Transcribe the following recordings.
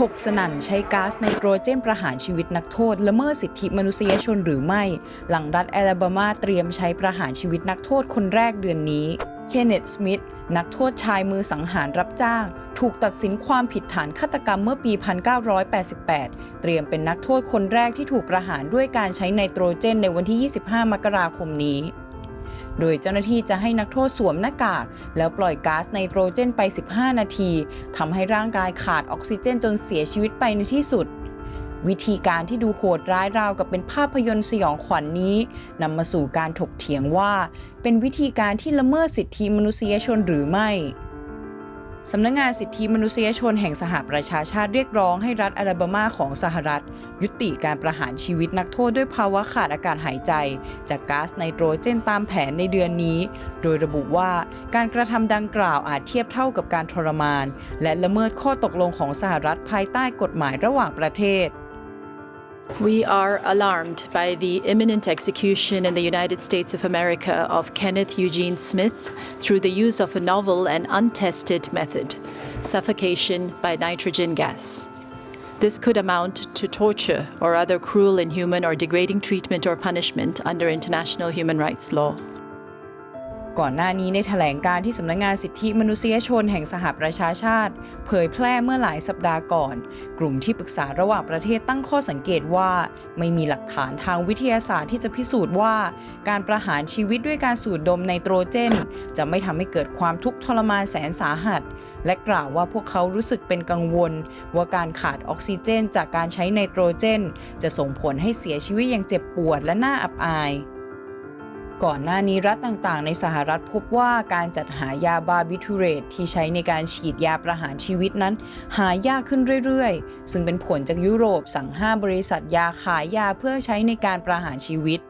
ถกสนั่นใช้ก๊าซไนโตรเจนประหารชีวิตนักโทษ ละเมิดสิทธิมนุษยชนหรือไม่ หลังรัฐแอลาบามาเตรียมใช้ประหารชีวิตนักโทษคนแรกเดือนนี้ เคนเนตสมิธนักโทษชายมือสังหารรับจ้าง ถูกตัดสินความผิดฐานฆาตกรรมเมื่อปี 1988 เตรียมเป็นนักโทษคนแรกที่ถูกประหารด้วยการใช้ไนโตรเจนในวันที่ 25 มกราคมนี้ โดยเจ้าหน้าที่จะให้นักโทษสวมหน้ากาก แล้วปล่อยก๊าซไนโตรเจนไป 15 นาที ทำให้ร่างกายขาดออกซิเจนจนเสียชีวิตไปในที่สุด วิธีการที่ดูโหดร้ายราวกับเป็นภาพยนตร์สยองขวัญนนี้นำมาสู่การถกเถียงว่า เป็นวิธีการที่ละเมิดสิทธิมนุษยชนหรือไม่ สำนักงงานสิทธิมนุษยชนแห่งสหประชาชาติเรียกร้องให้รัฐอลาบามาของสหรัฐ ยุติการประหารชีวิตนักโทษด้วยภาวะขาดอากาศหายใจ จากก๊าซไนโตรเจนตามแผนในเดือนนี้ โดยระบุว่าการกระทำดังกล่าวอาจเทียบเท่ากับการทรมาน และละเมิดข้อตกลงของสหรัฐภายใต้กฎหมายระหว่างประเทศ We are alarmed by the imminent execution in the United States of America of Kenneth Eugene Smith through the use of a novel and untested method suffocation by nitrogen gas. This could amount to torture or other cruel, inhuman, or degrading treatment or punishment under international human rights law. ก่อนหน้านี้ในแถลงการที่สำนักงงานสิทธิมนุษยชนแห่งสหประชาชาติ เผยแพร่เมื่อหลายสัปดาห์ก่อน กลุ่มที่ปรึกษาระหว่างประเทศตั้งข้อสังเกตว่า ไม่มีหลักฐานทางวิทยาศาสตร์ที่จะพิสูจน์ว่า การประหารชีวิตด้วยการสูดดมไนโตรเจน จะไม่ทำให้เกิดความทุกข์ทรมานแสนสาหัส และกล่าวว่าพวกเขารู้สึกเป็นกังวล ว่าการขาดออกซิเจน จากการใช้ไนโตรเจน จะส่งผลให้เสียชีวิตอย่างเจ็บปวดและน่าอับอาย ก่อนหน้านี้รัฐต่างๆ ในสหรัฐพบว่าการจัดหายาบาบิทูเรตที่ใช้ในการฉีดยาประหารชีวิตนั้น หายากขึ้นเรื่อยๆ ซึ่งเป็นผลจากยุโรปสั่งห้ามบริษัทยาขายยาเพื่อใช้ในการประหารชีวิต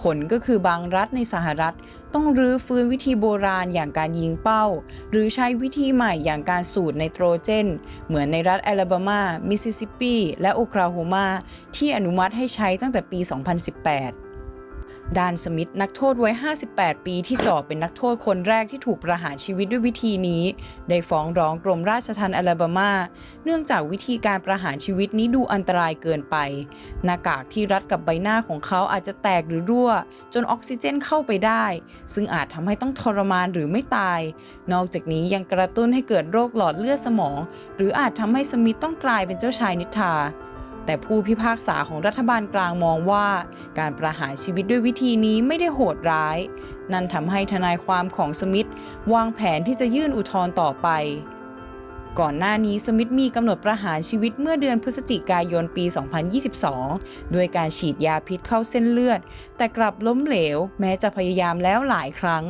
ผลก็คือบางรัฐในสหรัฐต้องรื้อฟื้นวิธีโบราณอย่างการยิงเป้า หรือใช้วิธีใหม่อย่างการสูดไนโตรเจน เหมือนในรัฐแอลาบามา มิสซิสซิปปี และโอคลาโฮมาที่อนุมัติให้ใช้ตั้งแต่ปี 2018 ดานสมิธนักโทษไวัย58 ปีที่จ่อเป็นนักโทษคนแรกที่ถูกประหารชีวิตด้วยวิธีนี้ ได้ฟ้องร้องกรมราชทัณฑ์อลาบามา เนื่องจากวิธีการประหารชีวิตนี้ดูอันตรายเกินไป หน้ากากที่รัดกับใบหน้าของเขาอาจจะแตกหรือรั่ว จนออกซิเจนเข้าไปได้ ซึ่งอาจทำให้ต้องทรมานหรือไม่ตาย นอกจากนี้ยังกระตุ้นให้เกิดโรคหลอดเลือดสมอง หรืออาจทำให้สมิธต้องกลายเป็นเจ้าชายนิทรา แต่ผู้พิพากษาของรัฐบาลกลางมองว่า การประหารชีวิตด้วยวิธีนี้ไม่ได้โหดร้าย นั่นทำให้ทนายความของสมิธวางแผนที่จะยื่นอุทธรณ์ต่อไป ก่อนหน้านี้สมิธมีกำหนดประหารชีวิตเมื่อเดือนพฤศจิกายนปี 2022 ด้วยการฉีดยาพิษเข้าเส้นเลือด แต่กลับล้มเหลว แม้จะพยายามแล้วหลายครั้ง